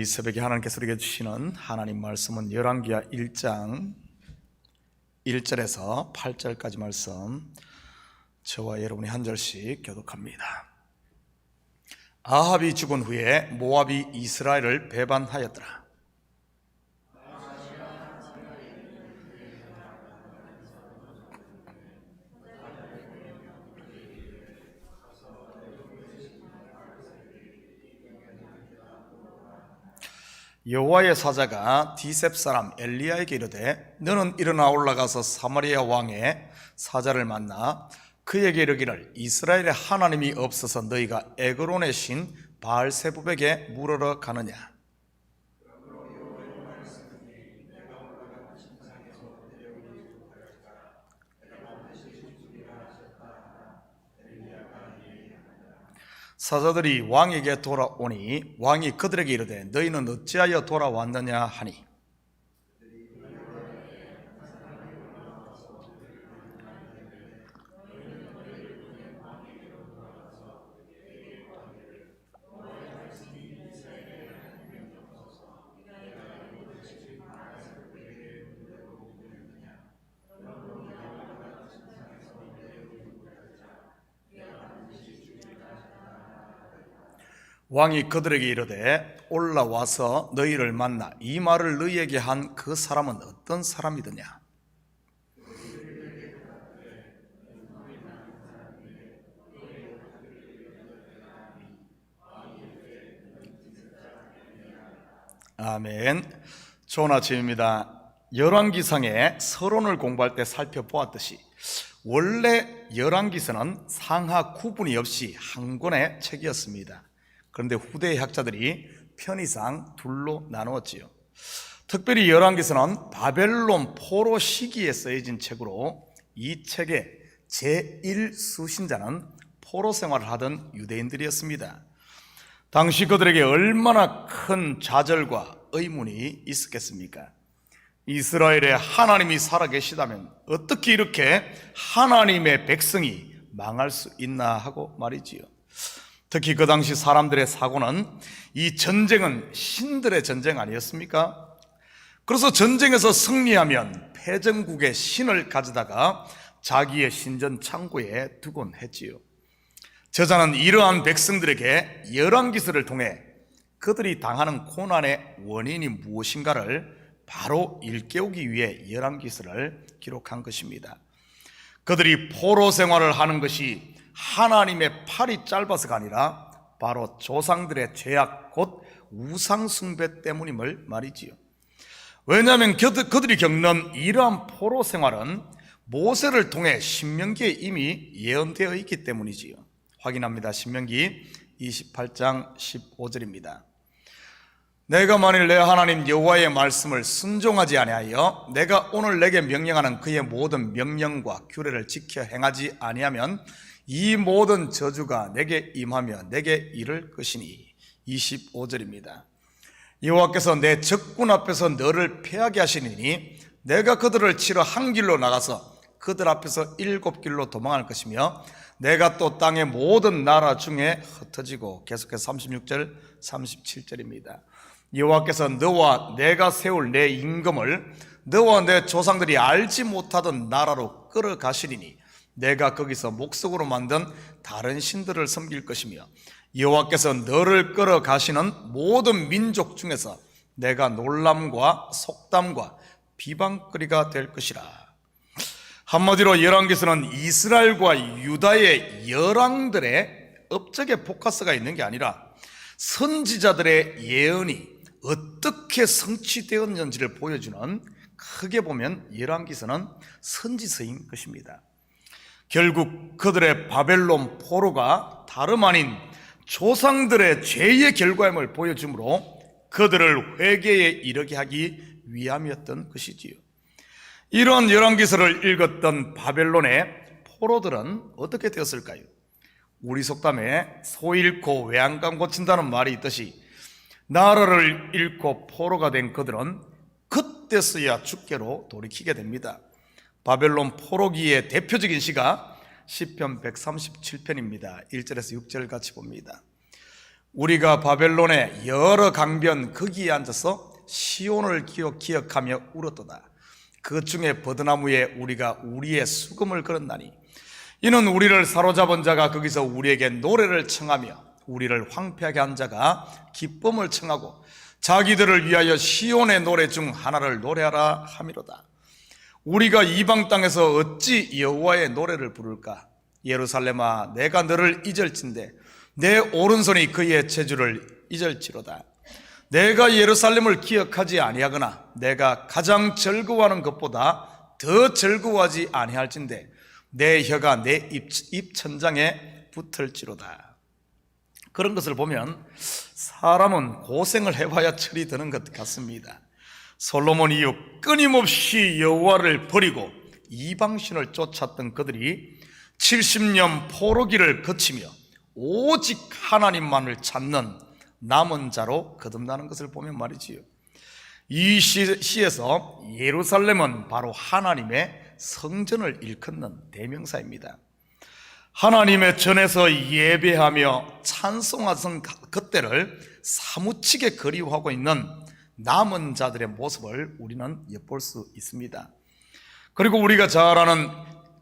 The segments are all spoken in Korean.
이 새벽에 하나님께서 우리에게 주시는 하나님 말씀은 열왕기하 1장 1절에서 8절까지 말씀 저와 여러분이 한 절씩 교독합니다. 아합이 죽은 후에 모압이 이스라엘을 배반하였더라. 여호와의 사자가 디셉 사람 엘리야에게 이르되 너는 일어나 올라가서 사마리아 왕의 사자를 만나 그에게 이르기를 이스라엘의 하나님이 없어서 너희가 에그론의 신 바알세부백에 물으러 가느냐 사자들이 왕에게 돌아오니 왕이 그들에게 이르되 너희는 어찌하여 돌아왔느냐 하니 왕이 그들에게 이르되 올라와서 너희를 만나 이 말을 너희에게 한 그 사람은 어떤 사람이더냐? 아멘. 좋은 아침입니다. 열왕기상의 서론을 공부할 때 살펴보았듯이 원래 열왕기서는 상하 구분이 없이 한 권의 책이었습니다 그런데 후대 학자들이 편의상 둘로 나누었지요. 특별히 열왕기서는 바벨론 포로 시기에 쓰여진 책으로 이 책의 제1 수신자는 포로 생활을 하던 유대인들이었습니다. 당시 그들에게 얼마나 큰 좌절과 의문이 있었겠습니까? 이스라엘에 하나님이 살아계시다면 어떻게 이렇게 하나님의 백성이 망할 수 있나 하고 말이지요. 특히 그 당시 사람들의 사고는 이 전쟁은 신들의 전쟁 아니었습니까? 그래서 전쟁에서 승리하면 패전국의 신을 가져다가 자기의 신전 창고에 두곤 했지요. 저자는 이러한 백성들에게 열왕기서를 통해 그들이 당하는 고난의 원인이 무엇인가를 바로 일깨우기 위해 열왕기서를 기록한 것입니다. 그들이 포로 생활을 하는 것이 하나님의 팔이 짧아서가 아니라 바로 조상들의 죄악 곧 우상숭배 때문임을 말이지요. 왜냐하면 그들이 겪는 이러한 포로 생활은 모세를 통해 신명기에 이미 예언되어 있기 때문이지요. 확인합니다. 신명기 28장 15절입니다. 내가 만일 내 하나님 여호와의 말씀을 순종하지 아니하여 내가 오늘 내게 명령하는 그의 모든 명령과 규례를 지켜 행하지 아니하면 이 모든 저주가 내게 임하며 내게 이를 것이니 25절입니다. 여호와께서 내 적군 앞에서 너를 패하게 하시니 내가 그들을 치러 한 길로 나가서 그들 앞에서 일곱 길로 도망할 것이며 내가 또 땅의 모든 나라 중에 흩어지고 계속해서 36절 37절입니다. 여호와께서 너와 내가 세울 내 임금을 너와 내 조상들이 알지 못하던 나라로 끌어가시리니 내가 거기서 목석으로 만든 다른 신들을 섬길 것이며 여호와께서 너를 끌어 가시는 모든 민족 중에서 내가 놀람과 속담과 비방거리가 될 것이라. 한마디로 열왕기서는 이스라엘과 유다의 열왕들의 업적의 포커스가 있는 게 아니라 선지자들의 예언이 어떻게 성취되었는지를 보여주는 크게 보면 열왕기서는 선지서인 것입니다. 결국 그들의 바벨론 포로가 다름 아닌 조상들의 죄의 결과임을 보여주므로 그들을 회개에 이르게 하기 위함이었던 것이지요. 이런 열왕기서를 읽었던 바벨론의 포로들은 어떻게 되었을까요? 우리 속담에 소 잃고 외양간 고친다는 말이 있듯이 나라를 잃고 포로가 된 그들은 그때서야 죽게로 돌이키게 됩니다. 바벨론 포로기의 대표적인 시가 시편 137편입니다. 1절에서 6절 같이 봅니다. 우리가 바벨론의 여러 강변 거기에 앉아서 시온을 기억, 기억 하며 울었도다. 그 중에 버드나무에 우리가 우리의 수금을 걸었나니 이는 우리를 사로잡은 자가 거기서 우리에게 노래를 청하며 우리를 황폐하게 한 자가 기쁨을 청하고 자기들을 위하여 시온의 노래 중 하나를 노래하라 함이로다. 우리가 이방 땅에서 어찌 여호와의 노래를 부를까? 예루살렘아, 내가 너를 잊을진데 내 오른손이 그의 체주를 잊을지로다. 내가 예루살렘을 기억하지 아니하거나 내가 가장 즐거워하는 것보다 더 즐거워하지 아니할진데 내 혀가 내 입, 입 천장에 붙을지로다. 그런 것을 보면 사람은 고생을 해봐야 철이 드는 것 같습니다. 솔로몬 이후 끊임없이 여호와를 버리고 이방신을 쫓았던 그들이 70년 포로기를 거치며 오직 하나님만을 찾는 남은 자로 거듭나는 것을 보면 말이지요. 이 시, 시에서 예루살렘은 바로 하나님의 성전을 일컫는 대명사입니다. 하나님의 전에서 예배하며 찬송하던 그때를 사무치게 그리워하고 있는 남은 자들의 모습을 우리는 엿볼 수 있습니다. 그리고 우리가 잘 아는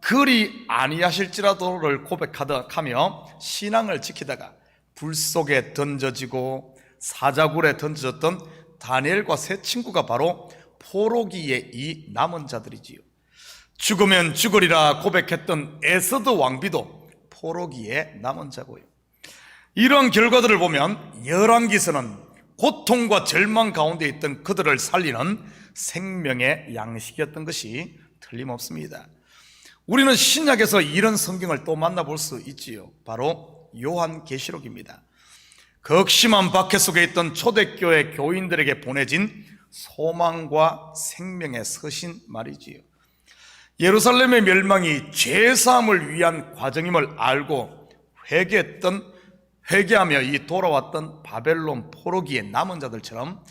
그리 아니하실지라도를 고백하며 신앙을 지키다가 불 속에 던져지고 사자굴에 던져졌던 다니엘과 세 친구가 바로 포로기의 이 남은 자들이지요. 죽으면 죽으리라 고백했던 에서드 왕비도 포로기의 남은 자고요. 이런 결과들을 보면 열왕기서는 고통과 절망 가운데 있던 그들을 살리는 생명의 양식이었던 것이 틀림없습니다. 우리는 신약에서 이런 성경을 또 만나볼 수 있지요. 바로 요한계시록입니다. 극심한 박해 속에 있던 초대교회 교인들에게 보내진 소망과 생명의 서신 말이지요. 예루살렘의 멸망이 죄사함을 위한 과정임을 알고 회개했던 회개하며 이 돌아왔던 바벨론 포로기의 남은 자들처럼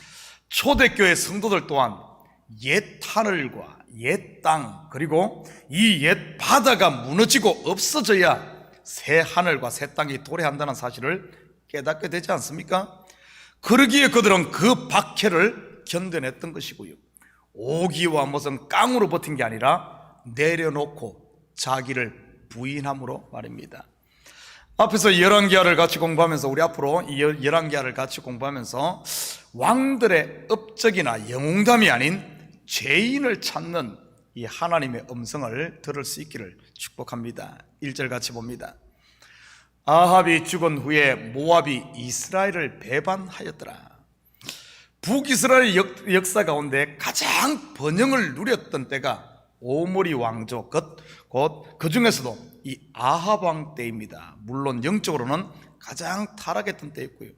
초대교회 성도들 또한 옛 하늘과 옛 땅 그리고 이 옛 바다가 무너지고 없어져야 새 하늘과 새 땅이 도래한다는 사실을 깨닫게 되지 않습니까? 그러기에 그들은 그 박해를 견뎌냈던 것이고요. 오기와 무슨 깡으로 버틴 게 아니라 내려놓고 자기를 부인함으로 말입니다. 앞에서 열왕기하를 같이 공부하면서 우리 앞으로 이 열왕기하를 같이 공부하면서 왕들의 업적이나 영웅담이 아닌 죄인을 찾는 이 하나님의 음성을 들을 수 있기를 축복합니다. 1절 같이 봅니다. 아합이 죽은 후에 모압이 이스라엘을 배반하였더라. 북이스라엘 역, 역사 가운데 가장 번영을 누렸던 때가 오므리 왕조 곧 그 중에서도 이왕 때입니다. 물론 영적으로는 가장 타락했던 때였고요.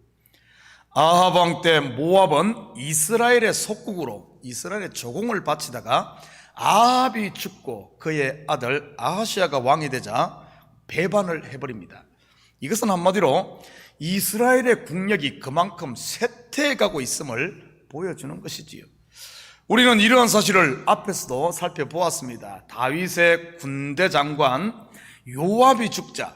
왕때 모압은 이스라엘의 속국으로 이스라엘의 조공을 바치다가 아합이 죽고 그의 아들 아하시아가 왕이 되자 배반을 해버립니다. 이것은 한마디로 이스라엘의 국력이 그만큼 쇠퇴해가고 있음을 보여주는 것이지요. 우리는 이러한 사실을 앞에서도 살펴보았습니다. 다윗의 군대 장관 요압이 죽자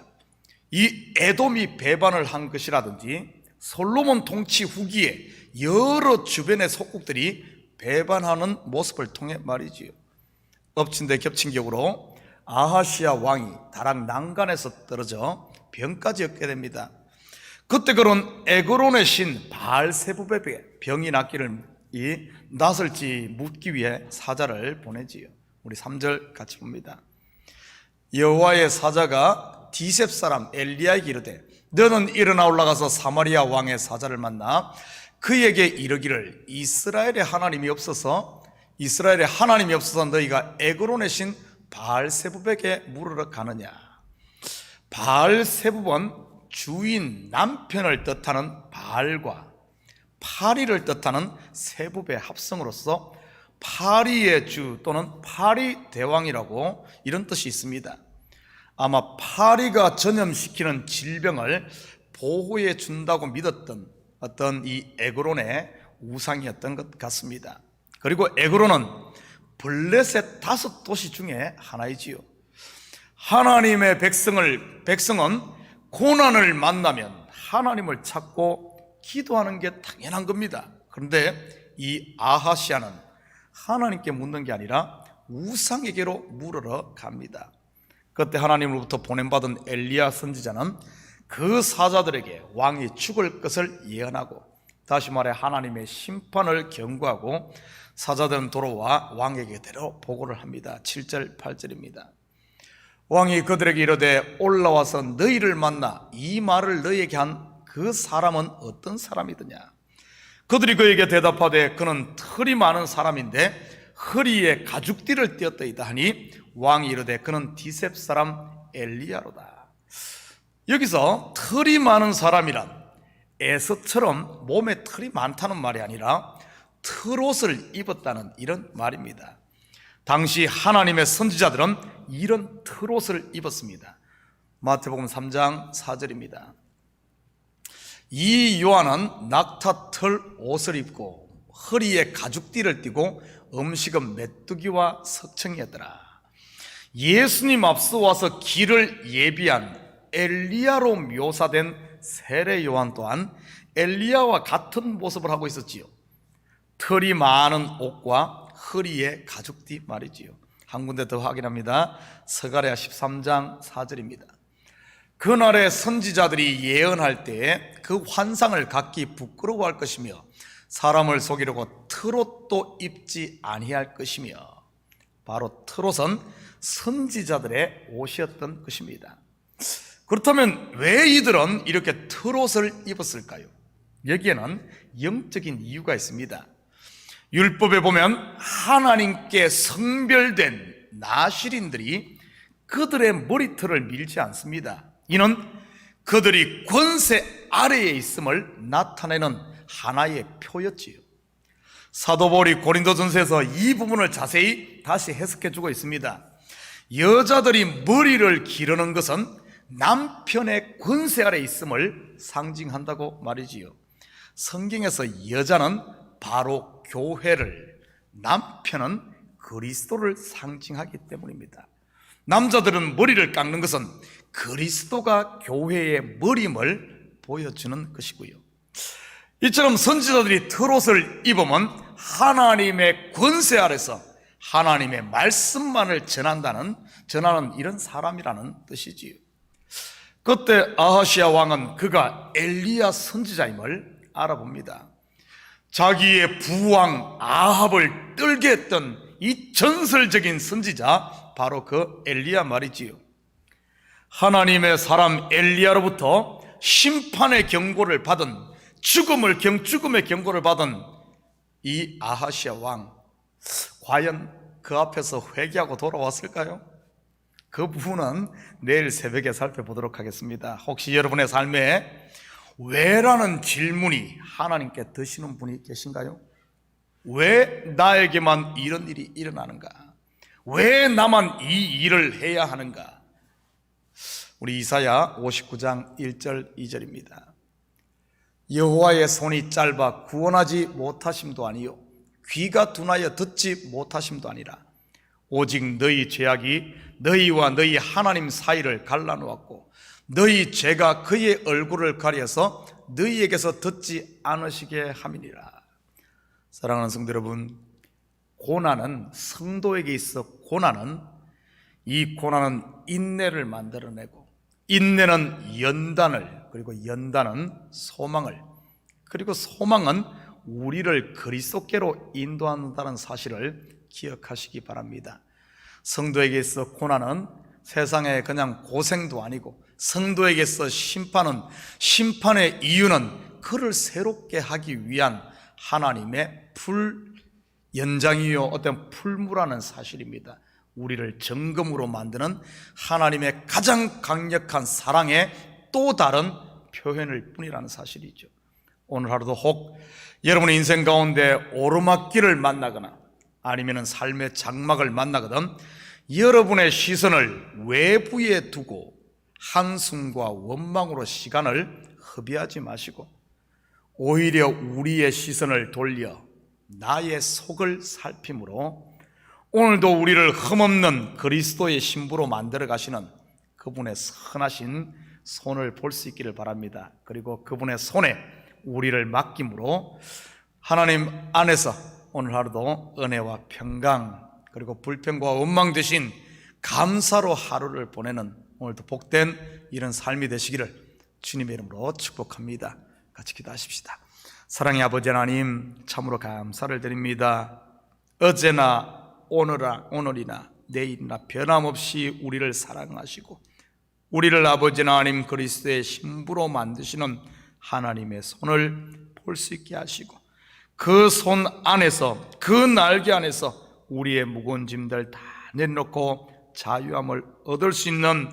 이 에돔이 배반을 한 것이라든지 솔로몬 통치 후기에 여러 주변의 속국들이 배반하는 모습을 통해 말이지요. 엎친 데 겹친 격으로 아하시아 왕이 다락 난간에서 떨어져 병까지 얻게 됩니다. 그때 그런 에그론의 신 바알세부베에 병이 낫기를 이 낫을지 묻기 위해 사자를 보내지요. 우리 3절 같이 봅니다. 여호와의 사자가 디셉 사람 엘리야에게 이르되 너는 일어나 올라가서 사마리아 왕의 사자를 만나 그에게 이르기를 이스라엘의 하나님이 없어서 이스라엘의 하나님이 없어서 너희가 에그론의 신 바알세부백에 물으러 가느냐 바알세부은 주인 남편을 뜻하는 바알과 파리를 뜻하는 세부의 합성으로서 파리의 주 또는 파리 대왕이라고 이런 뜻이 있습니다. 아마 파리가 전염시키는 질병을 보호해 준다고 믿었던 어떤 이 에그론의 우상이었던 것 같습니다. 그리고 에그론은 블레셋 다섯 도시 중에 하나이지요. 하나님의 백성을 백성은 고난을 만나면 하나님을 찾고 기도하는 게 당연한 겁니다. 그런데 이 아하시아는 하나님께 묻는 게 아니라 우상에게로 물으러 갑니다. 그때 하나님으로부터 보냄받은 엘리야 선지자는 그 사자들에게 왕이 죽을 것을 예언하고 다시 말해 하나님의 심판을 경고하고 사자들은 돌아와 왕에게 대로 보고를 합니다. 7절 8절입니다. 왕이 그들에게 이르되 올라와서 너희를 만나 이 말을 너희에게 한 그 사람은 어떤 사람이더냐 그들이 그에게 대답하되 그는 털이 많은 사람인데 허리에 가죽띠를 띄었더이다 하니 왕이 이르되 그는 디셉 사람 엘리야로다 여기서 털이 많은 사람이란 에서처럼 몸에 털이 많다는 말이 아니라 털옷을 입었다는 이런 말입니다. 당시 하나님의 선지자들은 이런 털옷을 입었습니다. 마태복음 3장 4절입니다. 이 요한은 낙타 털 옷을 입고 허리에 가죽띠를 띠고 음식은 메뚜기와 석청이었더라. 예수님 앞서 와서 길을 예비한 엘리야로 묘사된 세례 요한 또한 엘리야와 같은 모습을 하고 있었지요. 털이 많은 옷과 허리에 가죽띠 말이지요. 한 군데 더 확인합니다. 서가랴 13장 4절입니다. 그날의 선지자들이 예언할 때그 환상을 갖기 부끄러워할 것이며 사람을 속이려고 트롯도 입지 아니할 것이며 바로 트롯은 선지자들의 옷이었던 것입니다. 그렇다면 왜 이들은 이렇게 트롯을 입었을까요? 여기에는 영적인 이유가 있습니다. 율법에 보면 하나님께 성별된 나실인들이 그들의 머리털을 밀지 않습니다. 이는 그들이 권세 아래에 있음을 나타내는 하나의 표였지요. 사도 바울이 고린도전서에서 이 부분을 자세히 다시 해석해 주고 있습니다. 여자들이 머리를 기르는 것은 남편의 권세 아래 있음을 상징한다고 말이지요. 성경에서 여자는 바로 교회를, 남편은 그리스도를 상징하기 때문입니다. 남자들은 머리를 깎는 것은 그리스도가 교회의 머림을 보여주는 것이고요. 이처럼 선지자들이 털옷을 입으면 하나님의 권세 아래서 하나님의 말씀만을 전한다는 전하는 이런 사람이라는 뜻이지요. 그때 아하시아 왕은 그가 엘리야 선지자임을 알아봅니다. 자기의 부왕 아합을 떨게 했던 이 전설적인 선지자 바로 그 엘리야 말이지요. 하나님의 사람 엘리야로부터 심판의 경고를 받은 죽음을 경 죽음의 경고를 받은 이 아하시아 왕 과연 그 앞에서 회개하고 돌아왔을까요? 그 부분은 내일 새벽에 살펴보도록 하겠습니다. 혹시 여러분의 삶에 왜라는 질문이 하나님께 드시는 분이 계신가요? 왜 나에게만 이런 일이 일어나는가? 왜 나만 이 일을 해야 하는가? 우리 이사야 59장 1절 2절입니다. 여호와의 손이 짧아 구원하지 못하심도 아니요 귀가 둔하여 듣지 못하심도 아니라 오직 너희 죄악이 너희와 너희 하나님 사이를 갈라놓았고 너희 죄가 그의 얼굴을 가려서 너희에게서 듣지 않으시게 함이니라. 사랑하는 성도 여러분, 고난은 성도에게 있어 고난은 이 고난은 인내를 만들어내고 인내는 연단을 그리고 연단은 소망을 그리고 소망은 우리를 그리스도께로 인도한다는 사실을 기억하시기 바랍니다. 성도에게 있어 고난은 세상에 그냥 고생도 아니고 성도에게서 심판은 심판의 이유는 그를 새롭게 하기 위한 하나님의 풀 연장이요 어떤 풀무라는 사실입니다. 우리를 정금으로 만드는 하나님의 가장 강력한 사랑의 또 다른 표현일 뿐이라는 사실이죠. 오늘 하루도 혹 여러분의 인생 가운데 오르막길을 만나거나 아니면 삶의 장막을 만나거든 여러분의 시선을 외부에 두고 한숨과 원망으로 시간을 허비하지 마시고 오히려 우리의 시선을 돌려 나의 속을 살핌으로 오늘도 우리를 흠없는 그리스도의 신부로 만들어 가시는 그분의 선하신 손을 볼 수 있기를 바랍니다. 그리고 그분의 손에 우리를 맡김으로 하나님 안에서 오늘 하루도 은혜와 평강 그리고 불평과 원망 대신 감사로 하루를 보내는 오늘도 복된 이런 삶이 되시기를 주님의 이름으로 축복합니다. 같이 기도하십시다. 사랑의 아버지 하나님 참으로 감사를 드립니다. 어제나 오늘아 오늘이나 내일이나 변함없이 우리를 사랑하시고 우리를 아버지 하나님 그리스도의 신부로 만드시는 하나님의 손을 볼 수 있게 하시고 그 손 안에서 그 날개 안에서 우리의 무거운 짐들 다 내놓고 자유함을 얻을 수 있는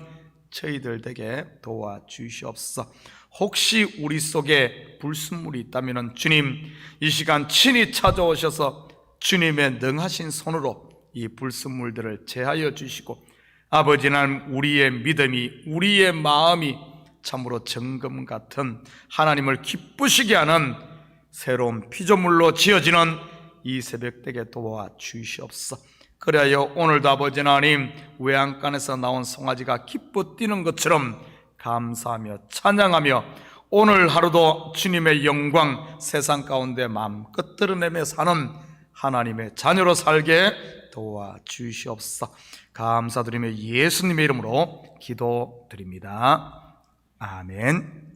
저희들 되게 도와주시옵소서. 혹시 우리 속에 불순물이 있다면 주님 이 시간 친히 찾아오셔서 주님의 능하신 손으로 이 불순물들을 제하여 주시고 아버지 하나님 우리의 믿음이 우리의 마음이 참으로 정금 같은 하나님을 기쁘시게 하는 새로운 피조물로 지어지는 이 새벽되게 도와 주시옵소서. 그래야 오늘도 아버지 하나님 외양간에서 나온 송아지가 기뻐 뛰는 것처럼 감사하며 찬양하며 오늘 하루도 주님의 영광 세상 가운데 마음껏 드러내며 사는 하나님의 자녀로 살게 도와 주시옵소서. 감사드리며 예수님의 이름으로 기도드립니다. 아멘.